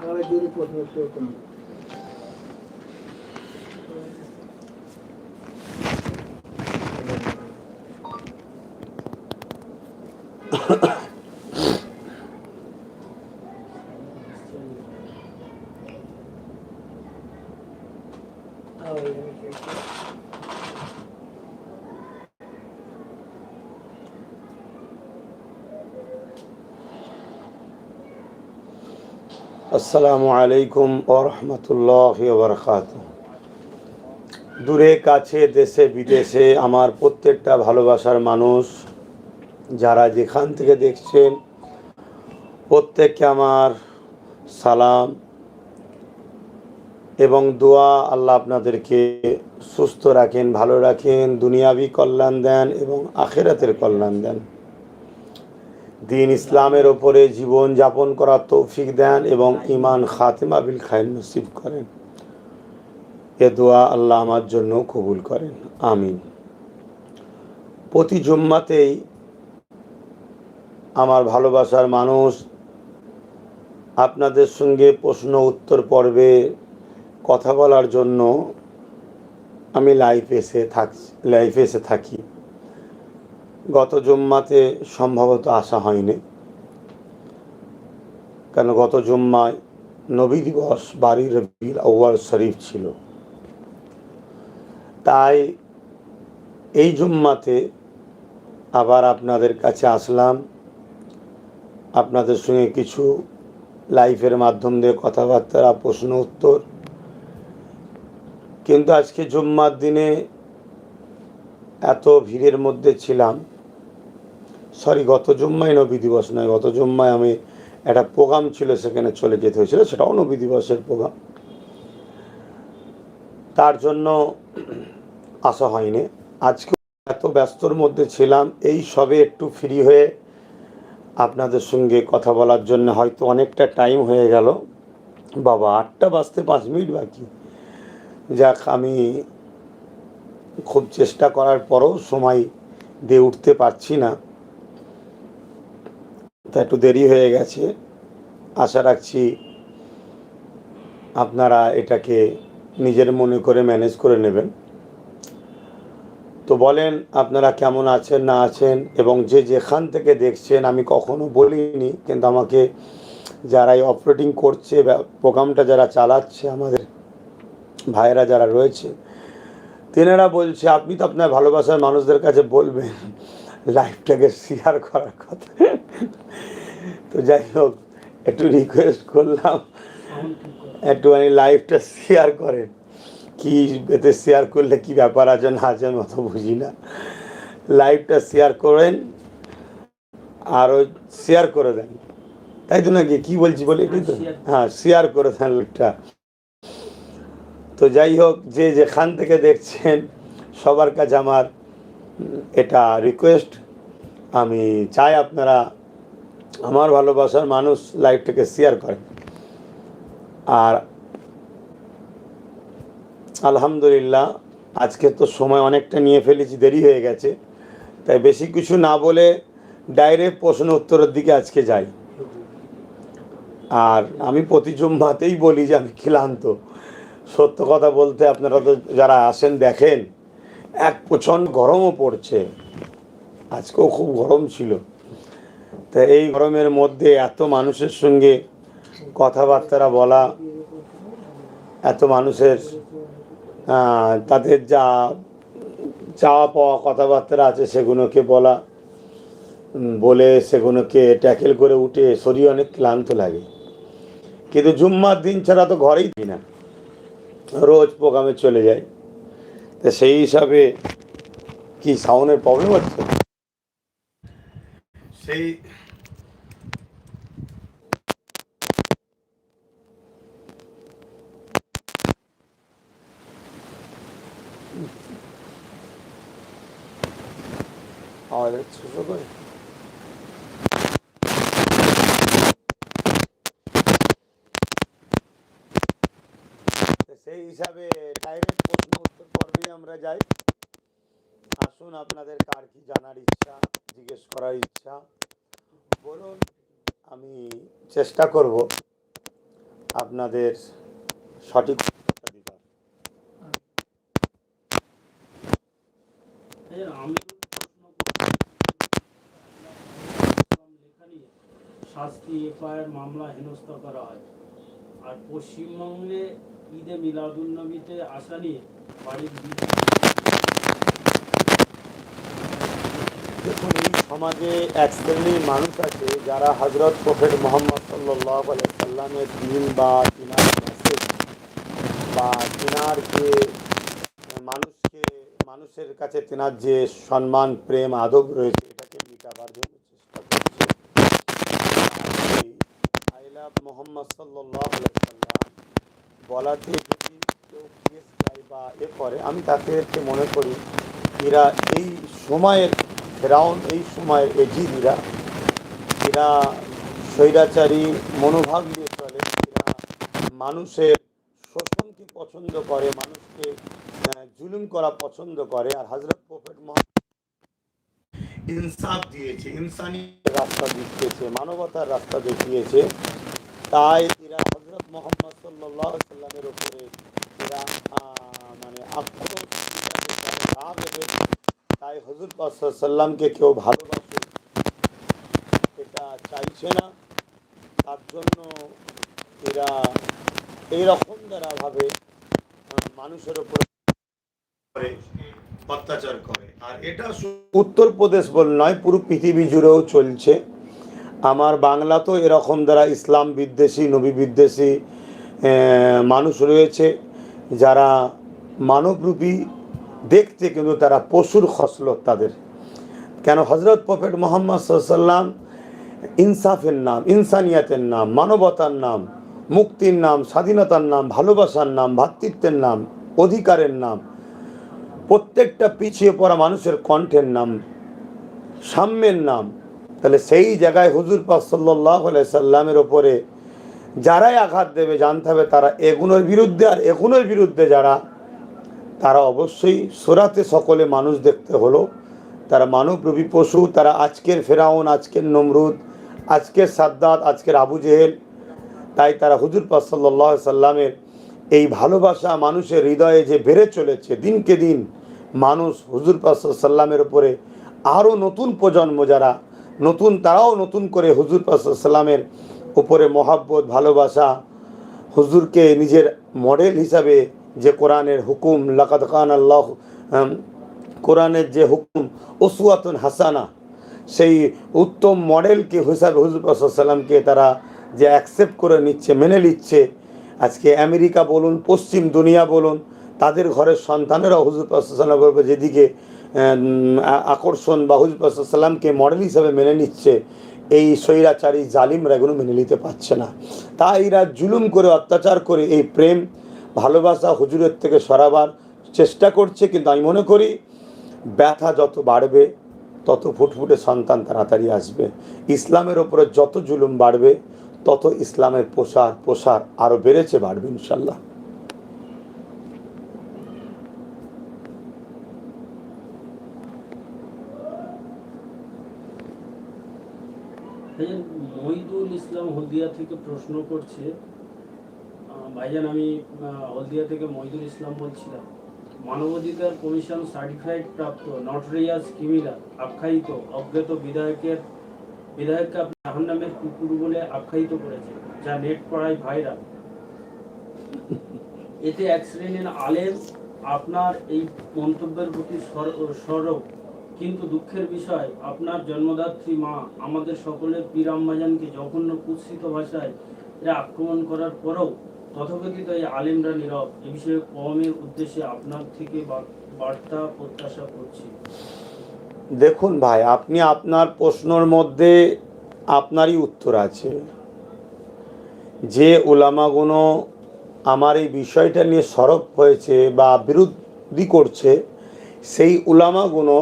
আগে যদি প্রশ্ন করতাম আসসালামু আলাইকুম ওরহমতুল্লাহ বরকাত দূরে, কাছে, দেশে, বিদেশে আমার প্রত্যেকটা ভালোবাসার মানুষ যারা যেখান থেকে দেখছেন, প্রত্যেককে আমার সালাম এবং দোয়া আল্লাহ আপনাদেরকে সুস্থ রাখেন, ভালো রাখেন, দুনিয়াবি কল্যাণ দেন এবং আখেরাতের কল্যাণ দেন। দিন ইসলামের ওপরে জীবন যাপন করার তৌফিক দেন এবং ইমান খাতেমা বিল খায়ের নসিব করেন। এ দোয়া আল্লাহ আমার জন্য কবুল করেন। আমিন। প্রতি জুম্মাতেই আমার ভালোবাসার মানুষ আপনাদের সঙ্গে প্রশ্ন, উত্তর, পর্বে কথা বলার জন্য আমি লাইফ এসে থাক লাইভ এসে থাকি। গত জুম্মাতে সম্ভবত আসা হয়নি। কেন গত জুম্মায় নবী দিবস বাড়ির রবির আউয়াল শরীফ ছিল। তাই এই জুম্মাতে আবার আপনাদের কাছে আসলাম। আপনাদের সঙ্গে কিছু লাইফের মাধ্যম দিয়ে কথাবার্তা প্রশ্ন উত্তর। কিন্তু আজকে জুম্মার দিনে এত ভিড়ের মধ্যে ছিলাম। সরি গত জুম্মায় নবী দিবস নয়, গত জুম্মায় আমি একটা প্রোগ্রাম ছিল সেখানে চলে যেতে হয়েছিল, সেটাও নবী দিবসের প্রোগ্রাম। তার জন্য আসা হয়নি। আজকে এত ব্যস্তর মধ্যে ছিলাম, এই সবে একটু ফ্রি হয়ে আপনাদের সঙ্গে কথা বলার জন্য হয়তো অনেকটা টাইম হয়ে গেল। বাবা, আটটা বাজতে পাঁচ মিনিট বাকি। যাক, আমি খুব চেষ্টা করার পরও সময় দিয়ে উঠতে পারছি না। তা একটু দেরি হয়ে গেছে। আশা রাখছি আপনারা এটাকে নিজের মনে করে ম্যানেজ করে নেবেন। তো বলেন, আপনারা কেমন আছেন, না আছেন, এবং যে যেখান থেকে দেখছেন, আমি কখনো বলিনি, কিন্তু আমাকে যারা এই অপারেটিং করছে প্রোগ্রামটা যারা চালাচ্ছে, আমাদের ভাইয়েরা যারা রয়েছে তেনারা বলছে আপনি তো আপনার ভালোবাসার মানুষদের কাছে বলবেন লাইফটাকে শেয়ার করার কথা। তো যাই হোক একটু রিকোয়েস্ট করলাম একটুখানি লাইফটা শেয়ার করেন। কি এতে শেয়ার করলে কি ব্যাপার আছে না আছে আমি অত বুঝি না। লাইভটা শেয়ার করেন আর ওই শেয়ার করে দেন। তাই তো নাকি? কি বলছি বলে? এটাই তো। হ্যাঁ শেয়ার করে দেন লাইভটা তো যাই হোক, যে যেখান থেকে দেখছেন, সবার কাছে আমার এটা রিকোয়েস্ট আমি চাই আপনারা আমার ভালোবাসার মানুষ লাইফটাকে শেয়ার করেন। আর আলহামদুলিল্লাহ, আজকে তো সময় অনেকটা নিয়ে ফেলেছি, দেরি হয়ে গেছে। তাই বেশি কিছু না বলে ডাইরেক্ট প্রশ্ন উত্তরের দিকে আজকে যাই। আর আমি প্রতি জুম্মাতেই বলি যে আমি ক্লান্ত। সত্য কথা বলতে আপনারা তো যারা আসেন দেখেন, এক প্রচণ্ড গরমও পড়ছে। আজকেও খুব গরম ছিল। তা এই গরমের মধ্যে এত মানুষের সঙ্গে কথাবার্তা বলা, এত মানুষের তাদের যা, চাওয়া পাওয়া কথাবার্তা আছে সেগুলোকে বলা বলে সেগুলোকে ট্যাকেল করে উঠে শরীর অনেক ক্লান্ত লাগে। কিন্তু জুম্মার দিন ছাড়া তো ঘরেই দিই না। রোজ প্রোগ্রামে চলে যাই তো সেই হিসাবে কি সাউন্ডের প্রবলেম হচ্ছে সেই আওয়াজ হচ্ছে ছোট করে সেই হিসাবে ডাইরেক্ট প্রশ্ন উত্তর পর্বে আমরা যাই। আসুন আপনাদের কার কি জানার ইচ্ছা, জিজ্ঞেস করার ইচ্ছা। বলুন, আমি চেষ্টা করব আপনাদের সঠিক শাস্তি এফআইআর মামলা হেনস্থা করা হয়। আর পশ্চিমবঙ্গে ঈদে মিলাদুলনবীতে আসা নিয়ে বাড়ির দেখুন, এই সমাজে এক শ্রেণির মানুষ আছে যারা হজরত প্রফেট মোহাম্মদ সাল্লাহ সাল্লামের দিন বা তিনার মেসেজ বা তিনার যে মানুষকে, মানুষের কাছে তেনার যে সম্মান, প্রেম, আদব রয়েছে, এটাকে মিটাবার জন্য চেষ্টা করছে। মোহাম্মদ সাল্লাহ বলাতে যদি কেউ কেস যায় বা এ করে, আমি তাদেরকে মনে করি, এরা এই সময়ের ফেরাউন, এই সময়ের এজিদিরা, এরা স্বৈরাচারী, মনোভাব নিয়ে চলে, এরা মানুষের শোষণকে পছন্দ করে, মানুষকে জুলুম করা পছন্দ করে, আর হজরত প্রফেট ইনসাফ দিয়েছে ইনসানি রাস্তা দেখিয়েছে, মানবতার রাস্তা দেখিয়েছে, তাই এরা হজরত মোহাম্মদ সাল্লাহ উপরে মানে তাই হজরত সাল্লামকে কেউ ভালোবাসে, এটা চাইছে না। তার জন্য এরা এইরকম ভাবে মানুষের উপরে অত্যাচার করে। আর এটা উত্তরপ্রদেশ বল নয়, পুরো পৃথিবী জুড়েও চলছে। আমার বাংলাতেও এরকম দ্বারা ইসলাম বিদ্বেষী, নবী বিদ্বেষী মানুষ রয়েছে যারা মানবরূপী দেখতে কিন্তু তারা পশুর খসলত তাদের। কেন হজরত প্রফেট মোহাম্মদ সাল্লাম ইনসাফের নাম, ইনসানিয়াতের নাম, মানবতার নাম, মুক্তির নাম, স্বাধীনতার নাম, ভালোবাসার নাম ভ্রাতৃত্বের নাম, অধিকারের নাম, প্রত্যেকটা পিছিয়ে পড়া মানুষের কণ্ঠের নাম, সাম্যের নাম। তাহলে সেই জায়গায় হুজুর পাক সাল্লাহ সাল্লামের ওপরে যারাই আঘাত দেবে, জানতে হবে তারা এগুলোর বিরুদ্ধে আর এগুলোর বিরুদ্ধে যারা, তারা অবশ্যই সোরাতে সকলে মানুষ দেখতে হলো। তারা মানবরূপী পশু, তারা আজকের ফেরাউন, আজকের নমরুদ, আজকের সাদ্দাত, আজকের আবু জেহেল। তাই তারা হুজুর পাক সাল্লাহ সাল্লামের এই ভালোবাসা মানুষের হৃদয়ে যে বেড়ে চলেছে দিনকে দিন, মানুষ হুজুর পাক সাল্লামের উপরে আরও নতুন প্রজন্ম যারা, নতুন তারাও নতুন করে হুজুর পাক উপরে মহাব্বত, ভালোবাসা, হুজুরকে নিজের মডেল হিসাবে যে কোরআনের হুকুম, লাকাদ খান আল্লাহ কোরআনের যে হুকুম ওসুয়াতুন হাসানা, সেই উত্তম মডেলকে হিসাবে হুজুর সাল্লামকে তারা যে অ্যাকসেপ্ট করে নিচ্ছে, মেনে নিচ্ছে। আজকে আমেরিকা বলুন, পশ্চিম দুনিয়া বলুন, তাদের ঘরের সন্তানেরা হুজুর সাল্লাম যেদিকে আকর্ষণ বা হুজুর সাল্লামকে মডেল হিসাবে মেনে নিচ্ছে এই স্বৈরাচারী জালিমরা এগুলো মেনে নিতে পারছে না। তাই এরা জুলুম করে, অত্যাচার করে এই প্রেম, ভালোবাসা হুজুরের থেকে সরাবার চেষ্টা করছে। কিন্তু আমি মনে করি, ব্যথা যত বাড়বে, তত ফুটফুটে সন্তান তাড়াতাড়ি আসবে। ইসলামের ওপরে যত জুলুম বাড়বে, তত ইসলামের প্রসার প্রসার আরও বেড়েছে, বাড়বে ইনশাল্লাহ। মহিদুল ইসলাম হলদিয়া থেকে প্রশ্ন করছে ভাইজান, আমি হলদিয়া থেকে মহিদুল ইসলাম বলছিলাম, মানবাধিকার কমিশন সার্টিফাইড প্রাপ্ত, নটরিয়াস কিমিলা আখ্যায়িত, অজ্ঞাত বিধায়কের, বিধায়ককে আপনি জাহান্নামের কুকুর বলে আখ্যায়িত করেছে যা নেট পড়ায় ভাইরাল। এতে এক শ্রেণির আলেম আপনার এই মন্তব্যের প্রতি সর- সরব। কিন্তু দুঃখের বিষয়, আপনার জন্মদাত্রী মা আমাদের সকলের পীর আম্মাজানকে জঘন্য কুৎসিত ভাষায় এরা আক্রমণ করার পরেও তথাকথিত এই আলেমরা নীরব। এ বিষয়ে কমের উদ্দেশ্যে আপনার থেকে বার্তা প্রত্যাশা করছি। দেখুন ভাই, আপনি আপনার প্রশ্নর মধ্যে আপনারই উত্তর আছে। যে ওলামাগুলো আমার এই বিষয়টা নিয়ে সরব হয়েছে বা বিরোধী করছে, সেই উলামাগুলো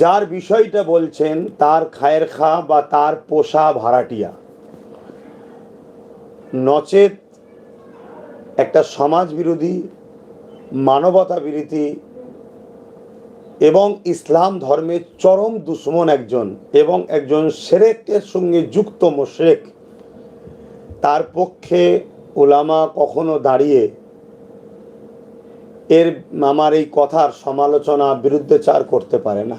যার বিষয়টা বলছেন, তার খায়ের খা বা তার পোষা ভাড়াটিয়া। নচেত একটা সমাজ বিরোধী মানবতা বিরোধী এবং ইসলাম ধর্মের চরম দুশ্মন একজন এবং একজন সেরেকের সঙ্গে যুক্ত মোশরেক তার পক্ষে ওলামা কখনো দাঁড়িয়ে এর, আমার এই কথার সমালোচনা বিরুদ্ধেচার করতে পারে না।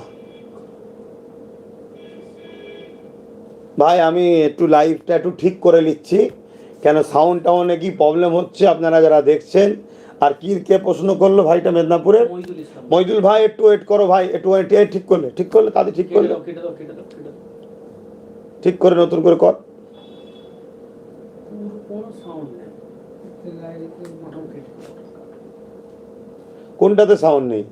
ভাই আমি একটু লাইভটা একটু ঠিক করে নিচ্ছি। কেন সাউন্ড টাউনে কি প্রবলেম হচ্ছে আপনারা যারা দেখছেন। আর কি কে প্রশ্ন করল ভাইটা মেদিনীপুরের মহিদুল ভাই একটু ওয়েট করো ভাই একটু ওয়েট ঠিক করলে ঠিক করলে তাদের ঠিক করলে। ঠিক করে নতুন করে কর। কোনটাতে সাউন্ড নেই?